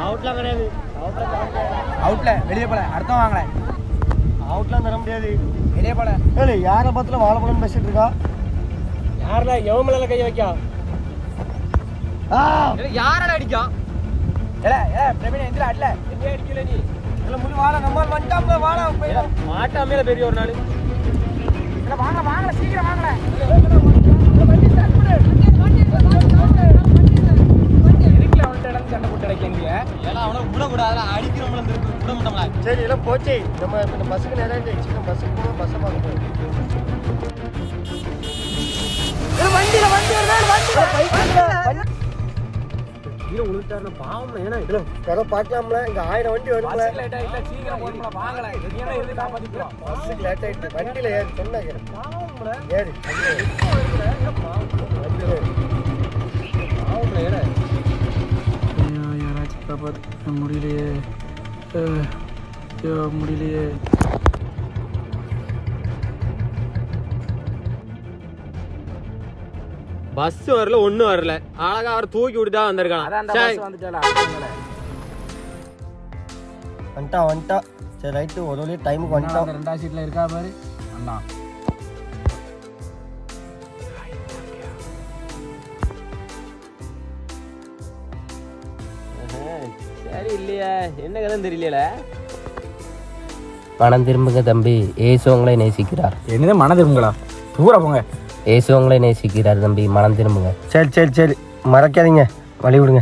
அவுட்லாம் கிடையாது அவுட்டில் வெளியே போல அர்த்தம் வாங்கல அவுட்லாம் தர முடியாது வெளியே போல இல்லை யாரை பார்த்துல வாழைப்பழம் பேசிட்டு இருக்கா யாரா எவன் மேல கை வைக்கா யாரடா அடிக்கா ஏல ஏல பிரவீன் எந்திர அடல நீ அடிக்கல நீ இல்ல வாழ நம்ம வந்துட்டாம் வாழ போய் மாட்டாமே பெரிய ஒரு நாள் இல்ல வாங்க வாங்க சீக்கிரம் வாங்க வாங்கல சரி எல்லாம் போச்சு. நம்ம இந்த பஸ்ஸுக்கு நேரம் சீக்கிரம் பஸ்ஸுக்கு போகணும் பஸ்ஸை பார்க்க போகிறோம் கீழே விழுந்துட்டாருன்னு பாவம் ஏன்னா இல்ல கதை பார்க்கலாம்ல. இங்க ஆயிரம் வண்டி வரும்ல. சீக்கிரம் போகணும்ல வாங்கல. என்ன இருந்து காப்பாத்திக்கிறோம். பஸ்ஸுக்கு லேட் ஆயிட்டு வண்டியில ஏறி சொன்னாங்க. ஏறி. வண்டியில ஏறி. காப்பாற்ற முடியலையே ஐயோ முடியலையே. பஸ் வரல ஒண்ணும் வரல. அழகா அவர் தூக்கி விட்டுதான் வந்திருக்கான். வந்துட்டா வந்துட்டா. சரி ரைட்டு ஒரு வழி டைமுக்கு வந்துட்டான் ரெண்டாவது சீட்ல இருக்கா பாரு. அண்ணா. சரி இல்லையா. என்ன கதை தெரியல மனம் திரும்புங்க தம்பி. ஏசு உங்களை நேசிக்கிறார். என்னது மன திரும்புங்களா? தூர போங்க. ஏசு உங்களை நேசிக்கிறார் தம்பி. மனம் திரும்புங்க. சரி சரி சரி. மறக்காதீங்க. வழி விடுங்க.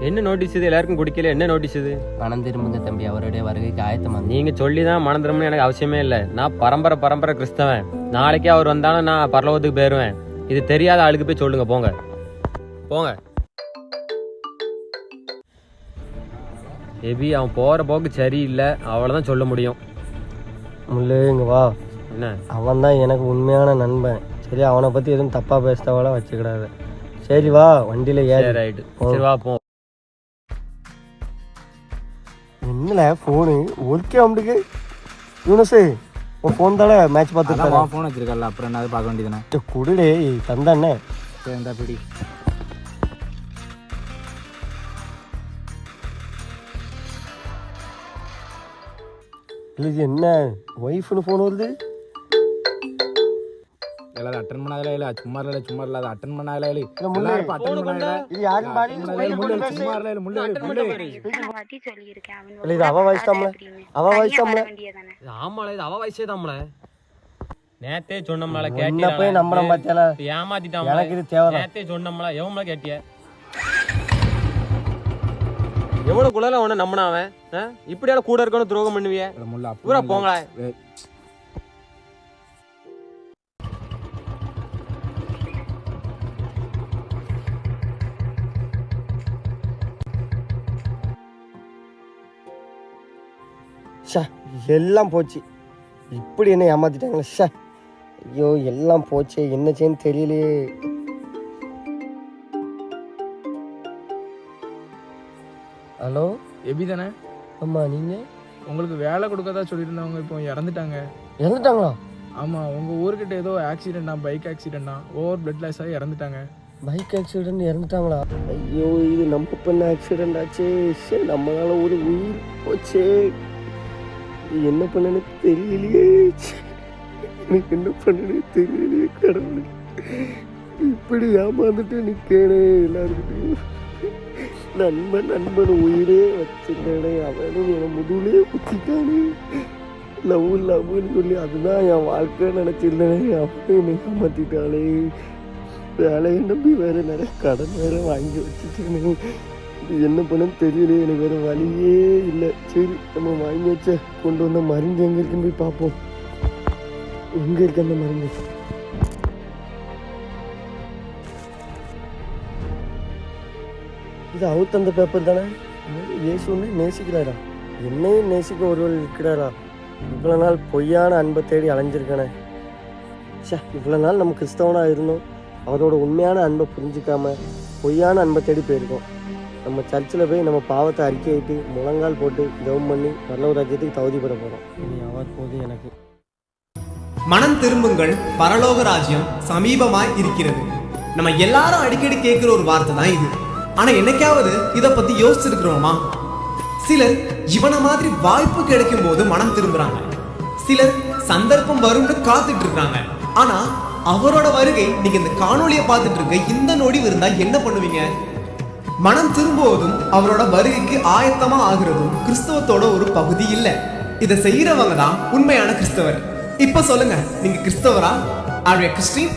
என்ன நோட்டீஸ் இது? எல்லாருக்கும் குடிக்கல. என்ன நோட்டீஸ் இது? மனம் திரும்புங்க தம்பி. அவருடைய வருகைக்கு ஆயத்தமாங்க நீங்க சொல்லி தான் மனம் திரும்பணும் எனக்கு அவசியமே இல்லை. நான் பரம்பரை பரம்பரை கிறிஸ்தவன். நாளைக்கே அவர் வந்தாலும் நான் பரலோகத்துக்கு போயிருவேன். இது தெரியாத ஆளுக்கு போய் சொல்லுங்க. போங்க. போங்க. எபி அவன் போற போக்கு சரியில்லை. அவ்வளவுதான் சொல்ல முடியும். முள்ளு இங்க வா. என்ன? அவன் தான் எனக்கு உண்மையான நண்பன். சரி அவனை பத்தி எதுவும் தப்பா பேசுறவள வச்சுக்கிடாத. சரி வா வண்டியில ஏறி. ரைட்டு சரி வா போ. என்னல ஃபோனு ஒர்க்கே அவனுக்கு யூனஸு உன் ஃபோன் தானே மேட்ச் பார்த்துட்டு போன் வச்சிருக்கல அப்புறம் என்ன பார்க்க வேண்டியதுதானே குடுடே தந்தானே? சரி இந்தா பிடி. இல்லை இது என்ன? ஒய்ஃப்னு ஃபோன் வருது. எல்லாரும் அட்டன் பண்ணாதல இல்ல. சும்மா இல்ல சும்மா இல்ல அது அட்டன் பண்ணாதல இல்ல. இல்ல, முள்ளு. எல்லாரும் அட்டன் பண்ணாதல இது யாரும் பாடி முள்ளு சும்மா இல்ல முள்ளு முள்ளு. வாட்டி சொல்லியிருக்கேன். அவன் இல்ல, இது அவ வயசு தான்ல. அவ தான்ல. வேண்டியதானே ஆமால இது அவ வயசே தான்ல நேத்தே சொன்னோம்ல என்ன போய் நம்புற பாத்தியால ஏமாத்திட்டான் எனக்கு இது தேவைதான். நேத்தே சொன்னோம்ல எவன்ல கேட்டிய? எவ்வளவு குழல உன நம்பின அவன்? இப்படியால கூட இருக்கணும் துரோகம் பண்ணுவிய? பூரா போங்களா? ஷா எல்லாம் போச்சு. இப்படி என்ன ஏமாத்திட்டாங்களே ஷா. ஐயோ எல்லாம் போச்சே என்ன செய்யன்னு தெரியலையே. ஹலோ? எபி தானே? அம்மா நீங்க? உங்களுக்கு வேலை கொடுக்கறதா சொல்லியிருந்தவங்க இப்போ இறந்துட்டாங்க. இறந்துட்டாங்களா? ஆமாம் உங்கள் ஊர்கிட்ட ஏதோ ஆக்சிடென்ட்டா பைக் ஆக்சிடென்ட்டா ஓவர் பிளட் லாஸ் ஆகி இறந்துட்டாங்க. பைக் ஆக்சிடென்ட் இறந்துட்டாங்களா? ஐயோ இது நம்ம பண்ண ஆக்சிடென்ட் ஆச்சே. ஷே நம்மளால ஒரு உயிர் போச்சே. என்ன பண்ணனு தெரியலையே. ச்சே. எனக்கு என்ன பண்ணனு தெரியலையே கடவுளே. இப்படி ஏமாந்துட்டு நிற்கனே எல்லாருக்கிட்டையும் நண்பன் நண்பன் உயிரே வச்சிருந்தானே அவனும் என் முதுகுலே குத்திட்டானே. லவ் லவ்னு சொல்லி அதுதான் என் வாழ்க்கை நினச்சிருந்தேனே. அவனும் என்னை ஏமாத்திட்டாளே வேலையை நம்பி வேற நிறைய கடன் வேறு வாங்கி வச்சுட்டேனே. இது என்ன பண்ணன்னு தெரியல. எனக்கு வேற வழியே இல்லை. சரி நம்ம வாங்கி வச்ச கொண்டு வந்த மருந்து எங்கே இருக்குன்னு போய் பார்ப்போம். எங்கே இருக்கு அந்த மருந்து? இது அவுத் அந்த பேப்பர் தானே? இயேசுன்னு நேசிக்கிறாரா? என்னையும் நேசிக்க ஒருவர் இருக்கிறாரா? இவ்வளோ நாள் பொய்யான அன்பை தேடி அலைஞ்சிருக்கானே. ச்சே இவ்வளோ நாள் நம்ம கிறிஸ்தவனாக இருந்தோம். அவரோட உண்மையான அன்பை புரிஞ்சுக்காம பொய்யான அன்பை தேடி போயிருக்கோம். நம்ம சர்ச்சில் போய் நம்ம பாவத்தை அறிக்கையிட்டு முழங்கால் போட்டு ஜெபம் பண்ணி நல்ல ராஜ்யத்துக்கு தகுதிப்பட போகிறோம் இனி அவர் போது எனக்கு. மனம் திரும்புங்கள். பரலோக ராஜ்யம் சமீபமாய் இருக்கிறது. நம்ம எல்லாரும் அடிக்கடி கேட்குற ஒரு வார்த்தை தான் இது. ஆனா என்னைக்காவது இதை பத்தி யோசிச்சிருக்கிறோமா? சிலர் இவனை மாதிரி வாய்ப்பு கிடைக்கும் போது மனம் திரும்புறாங்க. சிலர் சந்தர்ப்பம் வரும்னு காத்துட்டு இருக்காங்க. ஆனா அவரோட வருகை நீங்க இந்த காணொலியை பார்த்துட்டு இருக்க இந்த நொடி இருந்தா என்ன பண்ணுவீங்க? மனம் திரும்புவதும் அவரோட வருகைக்கு ஆயத்தமா ஆகுறதும் கிறிஸ்தவத்தோட ஒரு பகுதி இல்ல. இதை செய்யறவங்க தான் உண்மையான கிறிஸ்தவர். இப்ப சொல்லுங்க நீங்க கிறிஸ்தவரா? R Christian